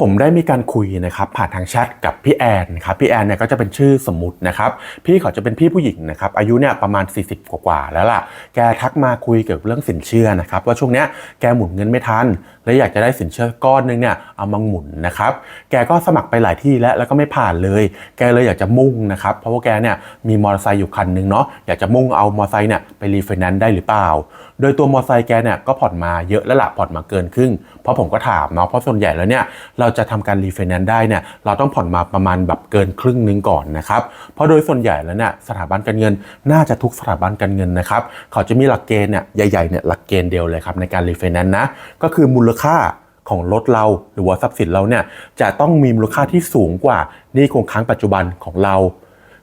ผมได้มีการคุยนะครับผ่านทางแชทกับพี่แอนครับพี่แอนเนี่ยก็จะเป็นชื่อสมมุตินะครับพี่เขาจะเป็นพี่ผู้หญิงนะครับอายุเนี่ยประมาณ 40กว่าแล้วล่ะแกทักมาคุยเกี่ยวกับเรื่องสินเชื่อนะครับว่าช่วงเนี้ยแกหมุนเงินไม่ทันและอยากจะได้สินเชื่อก้อนนึงเนี่ยเอามาหมุนนะครับแกก็สมัครไปหลายที่แล้วแล้วก็ไม่ผ่านเลย แกเลยอยากจะมุ่งนะครับเพราะว่าแกเนี่ยมีมอเตอร์ไซค์อยู่คันหนึงเนาะอยากจะมุ่งเอามอเตอร์ไซค์เนี่ยไปรีไฟแนนซ์ได้หรือเปล่า โดยตัวมอเตอร์ไซค์แกเนี่ยก็ผ่อนมาเยอะแล้วล่ะผ่อนมาเกินครึ่ง เพราะผมก็ถามเนาะเพราะส่วนใหญ่แล้วเนี่ยเราจะทำการรีไฟแนนซ์ได้เนี่ยเราต้องผ่อนมาประมาณแบบเกินครึ่งนึงก่อนนะครับเพราะโดยส่วนใหญ่แล้วเนี่ยสถาบันการเงินน่าจะทุกสถาบันการเงินนะครับเขาจะมีหลักเกณฑ์เนี่ยใหญ่ๆเนี่ยหลักเกณฑ์เดียวเลยครับในการรีไฟแนนซ์นะก็คือมูลค่าของรถเราหรือว่าทรัพย์สินเราเนี่ยจะต้องมีมูลค่าที่สูงกว่านี้คงค้างปัจจุบันของเรา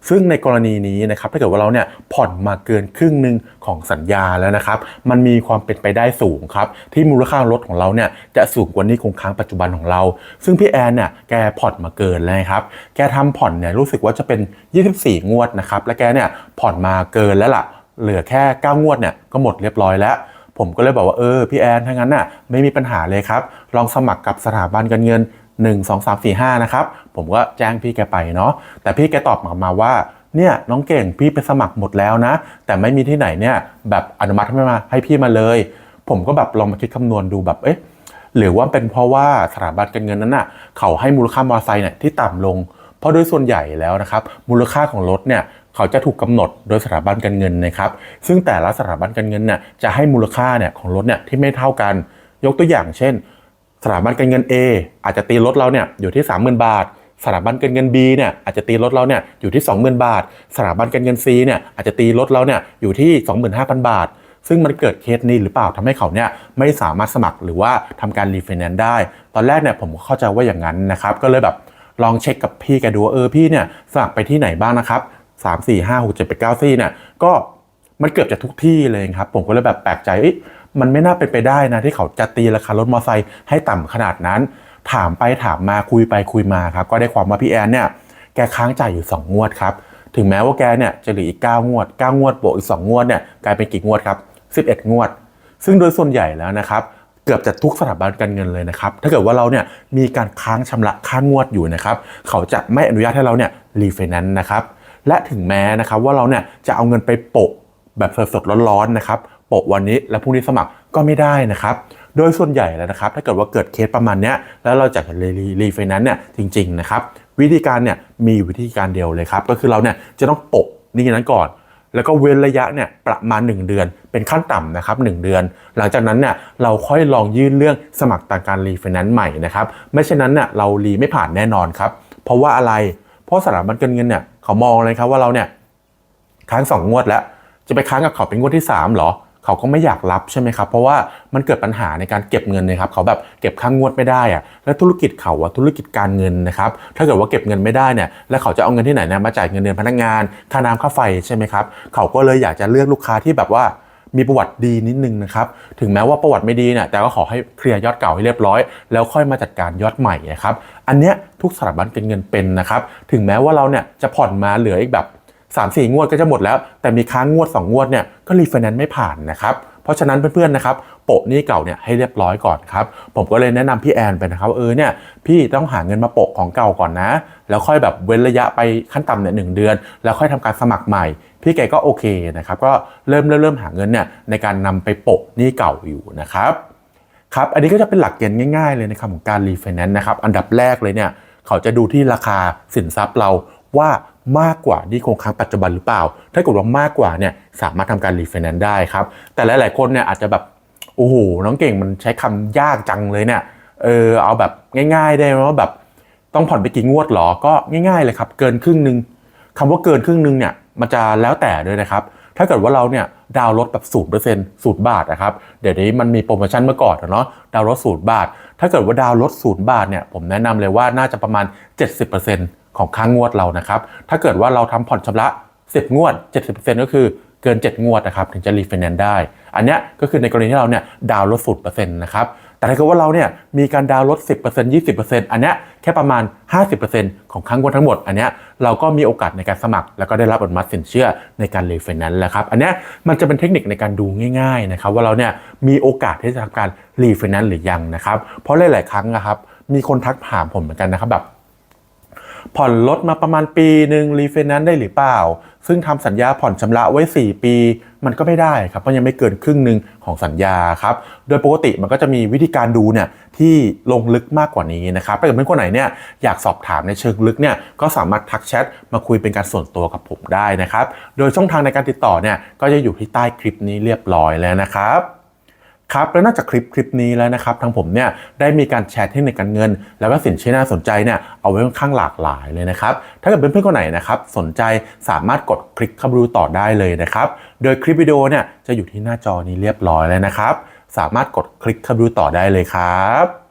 ซึ่งในกรณีนี้นะครับถ้าเกิดว่าเราเนี่ยผ่อนมาเกินครึ่งหนึ่งของสัญญาแล้วนะครับมันมีความเป็นไปได้สูงครับที่มูลค่ารถของเราเนี่ยจะสูงกว่านี้คงค้างปัจจุบันของเรา ซึ่งพี่แอนเนี่ยแกผ่อนมาเกินแล้วนะครับแกทำผ่อนเนี่ยรู้สึกว่าจะเป็น 24 งวดนะครับและแกเนี่ยผ่อนมาเกินแล้วล่ะเหลือแค่ 9 งวดเนี่ยก็หมดเรียบร้อยแล้ว ผมก็เลยบอกว่าเออพี่แอนถ้างั้นน่ะไม่มีปัญหาเลยครับ ลองสมัครกับสถาบันการเงิน 1 2 3 4 5 นะครับ ผมก็แจ้งพี่แกไปเนาะแต่พี่แกตอบมามาว่าเนี่ยน้องเก่งพี่ไปสมัครหมดแล้วนะ แต่ไม่มีที่ไหนเนี่ยแบบอนุมัติให้มาให้พี่มาเลย ผมก็แบบลองมาคิดคำนวณดูแบบเอ๊ะหรือว่าเป็นเพราะว่าสถาบันการเงินนั้นน่ะเขาให้มูลค่ามอเตอร์ไซค์เนี่ยที่ต่ำลง เพราะโดยส่วนใหญ่แล้วนะครับมูลค่าของรถเนี่ย เขาจะถูกกำหนดโดยสถาบันการเงินนะครับ ซึ่งแต่ละสถาบันการเงินเนี่ยจะให้มูลค่าเนี่ยของรถเนี่ยที่ไม่เท่ากัน ยกตัวอย่างเช่น สถาบันการเงิน A อาจจะตีรถเราเนี่ยอยู่ที่ 30,000 บาทสถาบันการเงิน B เนี่ยอาจจะตีรถเราเนี่ยอยู่ที่ 20,000 บาทสถาบันการเงิน C เนี่ยอาจจะตีรถเราเนี่ยอยู่ที่ 25,000 บาท ซึ่งมันเกิดเคสนี้หรือเปล่าทำให้เขาเนี่ยไม่สามารถสมัครหรือว่าทำการรีไฟแนนซ์ได้ ตอนแรกเนี่ยผมเข้าใจว่าอย่างนั้นนะครับ ก็เลยแบบลองเช็คกับพี่แกดูเออพี่เนี่ยสมัครไปที่ไหนบ้างนะครับ 3 4 5 6 7 8 9 4เนี่ยก็มันเกือบจะทุกที่เลยครับ ผมก็เลยแบบแปลกใจมันไม่น่าเป็นไปได้นะ ที่เขาจะตีราคารถมอเตอร์ไซค์ให้ต่ำขนาดนั้น ถามไปถามมาคุยไปคุยมาครับ ก็ได้ความว่าพี่แอนเนี่ยแกค้างจ่ายอยู่ 2 งวดครับ ถึงแม้ว่าแกเนี่ยจะเหลืออีก 9 งวด 9 งวดบวกอีก 2 งวดเนี่ยกลายเป็นกี่งวดครับ 11 งวด ซึ่งโดยส่วนใหญ่แล้วนะครับเกือบจะทุกสถาบันการเงินเลยนะครับ ถ้าเกิดว่าเราเนี่ยมีการค้างชำระค่างวดอยู่นะครับ เขาจะไม่อนุญาตให้เราเนี่ยรีไฟแนนซ์นะครับ และถึงแม้นะครับว่าเราเนี่ยจะเอาเงินไปโปะแบบสดๆร้อนๆนะครับโปะวันนี้แล้วพรุ่งนี้สมัครก็ไม่ได้นะครับโดยส่วนใหญ่แล้วนะครับ ถ้าเกิดว่าเกิดเคสประมาณนี้แล้วเราจะรีรีไฟแนนซ์เนี่ยจริงๆนะครับวิธีการเนี่ยมีวิธีการเดียวเลยครับก็คือเราเนี่ยจะต้องโปะนี่นั้นก่อน แล้วก็เว้นระยะเนี่ยประมาณ 1 เดือน เป็นขั้นต่ำนะครับ1เดือน หลังจากนั้นเนี่ยเราค่อยลองยื่นเรื่องสมัครต่ามการรีไฟแนนซ์ใหม่นะครับไม่เช่นนั้นเนี่ยเรารีไม่ผ่านแน่นอนครับเพราะว่าอะไร เพราะสถาบันการเงินเนี่ยเขามองเลยครับว่าเราเนี่ยค้างสองงวดแล้ว จะไปค้างกับเขาเป็นงวดที่3หรอเขาก็ไม่อยากรับใช่ไหมครับ เพราะว่ามันเกิดปัญหาในการเก็บเงินนะครับ เขาแบบเก็บค่างงวดไม่ได้อะแล้วธุรกิจเขาอะธุรกิจการเงินนะครับ ถ้าเกิดว่าเก็บเงินไม่ได้เนี่ยแล้วเขาจะเอาเงินที่ไหนเนี่ยมาจ่ายเงินเดือนพนักงานค่าน้ำค่าไฟใช่ไหมครับ เขาก็เลยอยากจะเลือกลูกค้าที่แบบว่ามีประวัติดีนิดนึงนะครับ ถึงแม้ว่าประวัติไม่ดีเนี่ยแต่ก็ขอให้เคลียร์ยอดเก่าให้เรียบร้อย แล้วค่อยมาจัดการยอดใหม่นะครับ อันเนี้ยทุกสถาบันการเงินเป็นนะครับ ถึงแม้ว่าเราเนี่ยจะผ่อนมาเหลืออีกแบบ3 4งวดก็จะหมดแล้ว แต่มีค้างงวด 2 งวดเนี่ยก็รีไฟแนนซ์ไม่ผ่านนะครับ เพราะฉะนั้นเพื่อนๆนะครับโปะหนี้เก่าเนี่ยให้เรียบร้อยก่อนครับ ผมก็เลยแนะนำพี่แอนไปนะครับ เออเนี่ยพี่ต้องหาเงินมาโปะของเก่าก่อนนะ แล้วค่อยแบบเว้นระยะไปขั้นต่ำเนี่ยหเดือน แล้วค่อยทำการสมัครใหม่ พี่แกก็โอเคนะครับ ก็เริ่มเริ่มเริ่มหาเงินเนี่ยในการนำไปโปะหนี้เก่าอยู่นะครับ ครับ อันนี้ก็จะเป็นหลักเกณฑ์ง่ายๆเลยนะครับของการรีไฟแนนซ์นะครับ อันดับแรกเลยเนี่ย เขาจะดูที่ราคาสินทรัพย์เราว่ามากกว่าที่คงค้างปัจจุบันหรือเปล่า ถ้าเกิดว่ามากกว่าเนี่ยสามารถทำการรีไฟแนนซ์ได้ครับ แต่หลายๆคนเนี่ยอาจจะแบบโอ้โหน้องเก่งมันใช้คำยากจังเลยเนี่ย เออเอาแบบง่าย ๆ ได้ไหมว่าแบบต้องผ่อนไปกี่งวดหรอ ก็ง่ายๆเลยครับ เกินครึ่งหนึ่งคำว่าเกินครึ่งหนึ่งเนี่ยมันจะแล้วแต่ด้วยนะครับ ถ้าเกิดว่าเราเนี่ย ดาวลดแบบศูนย์เปอร์เซ็นต์ศูนย์บาทนะครับ เดี๋ยวนี้มันมีโปรโมชั่นเมื่อก่อนอเนาะดาวลดศูนย์บาท ถ้าเกิดว่าดาวลดศูนย์บาทเนี่ยผมแนะนำเลยว่าน่าจะประมาณ 70%ของค่างงวดเรานะครับถ้าเกิดว่าเราทำผ่อนชำระ 10 งวด 70%ก็คือเกิน 7 งวดนะครับถึงจะรีไฟแนนซ์ได้ อันนี้ก็คือในกรณีที่เราเนี่ยดาวลดศูนย์เปอร์เซ็นต์นะครับ แต่ถ้าเกิดว่าเราเนี่ยมีการดาวน์ลด 10% 20%อันเนี้ยแค่ประมาณ 50%ของค่างวดทั้งหมด อันเนี้ยเราก็มีโอกาสในการสมัคร แล้วก็ได้รับอนุมัติสินเชื่อในการรีไฟแนนซ์แล้วครับ อันเนี้ยมันจะเป็นเทคนิคในการดูง่ายๆนะครับว่าเราเนี่ยมีโอกาสที่จะทำการรีไฟแนนซ์หรือยังนะครับ เพราะหลายๆครั้งนะครับมีคนทักถามผมเหมือนกันนะครับแบบ ผ่อนรถมาประมาณปีหนึ่งรีไฟแนนซ์ได้หรือเปล่า ซึ่งทำสัญญาผ่อนชำระไว้ 4 ปี มันก็ไม่ได้ครับเพราะยังไม่เกินครึ่งหนึ่งของสัญญาครับโดยปกติมันก็จะมีวิธีการดูเนี่ยที่ลงลึกมากกว่านี้นะครับถ้าเกิดเพื่อนคนไหนเนี่ยอยากสอบถามในเชิงลึกเนี่ยก็สามารถทักแชทมาคุยเป็นการส่วนตัวกับผมได้นะครับโดยช่องทางในการติดต่อเนี่ยก็จะอยู่ที่ใต้คลิปนี้เรียบร้อยแล้วนะครับ ครับแล้วนอกจากคลิปคลิปนี้แล้วนะครับทางผมเนี่ยได้มีการแชร์เทคนิคการเงิน แล้วก็สินเชื่อน่าสนใจเนี่ยเอาไว้ค่อนข้างหลากหลายเลยนะครับถ้าเกิดเพื่อนๆคนไหนนะครับสนใจสามารถกดคลิกเข้าไปดูต่อได้เลยนะครับโดยคลิปวิดีโอเนี่ยจะอยู่ที่หน้าจอนี้เรียบร้อยแล้วนะครับสามารถกดคลิกเข้าไปดูต่อได้เลยครับ